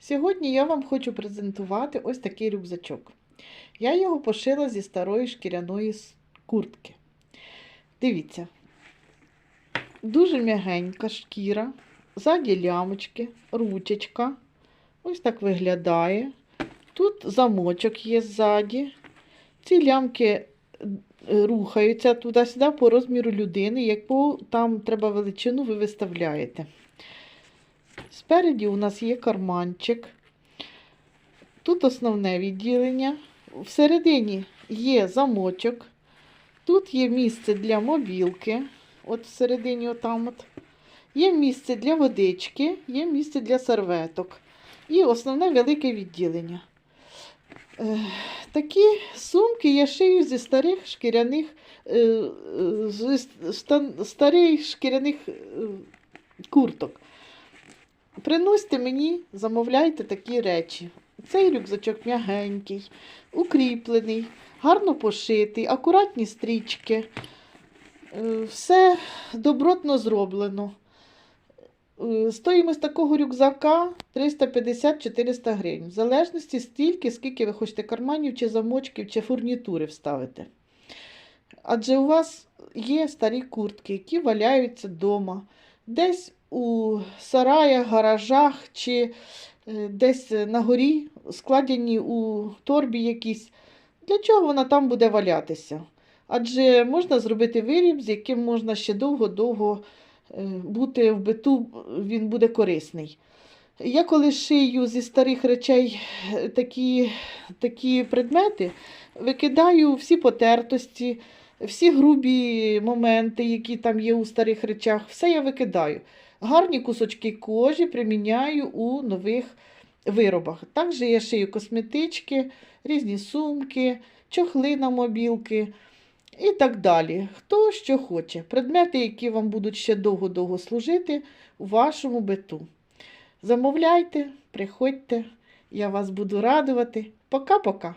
Сьогодні я вам хочу презентувати ось такий рюкзачок. Я його пошила зі старої шкіряної куртки. Дивіться, дуже м'ягенька шкіра, ззаді лямочки, ручечка. Ось так виглядає. Тут замочок є ззаді. Ці лямки е, рухаються туди-сюди по розміру людини, яку там треба величину, ви виставляєте. Спереді у нас є карманчик. Тут основне відділення. Всередині є замочок. Тут є місце для мобілки. От всередині отам от. Є місце для водички, є місце для серветок. І основне велике відділення. Е, Такі сумки я шию зі старих шкіряних, е, е, з ста- старих шкіряних курток. Приносьте мені, замовляйте такі речі. Цей рюкзачок м'ягенький, укріплений, гарно пошитий, акуратні стрічки. Е, Все добротно зроблено. Е, Стоїмость такого рюкзака 350-400 гривень. В залежності стільки, скільки ви хочете карманів, чи замочків, чи фурнітури вставити. Адже у вас є старі куртки, які валяються вдома, десь у сараях, гаражах, чи е, десь на горі, складені у торбі якісь. Для чого вона там буде валятися? Адже можна зробити виріб, з яким можна ще довго-довго е, бути в биту, він буде корисний. Я коли шию зі старих речей е, такі, такі предмети, викидаю всі потертості, всі грубі моменти, які там є у старих речах, все я викидаю. Гарні кусочки кожі приміняю у нових виробах. Також я шию косметички, різні сумки, чохли на мобілки і так далі. Хто що хоче. Предмети, які вам будуть ще довго-довго служити у вашому биту. Замовляйте, приходьте, я вас буду радувати. Пока-пока.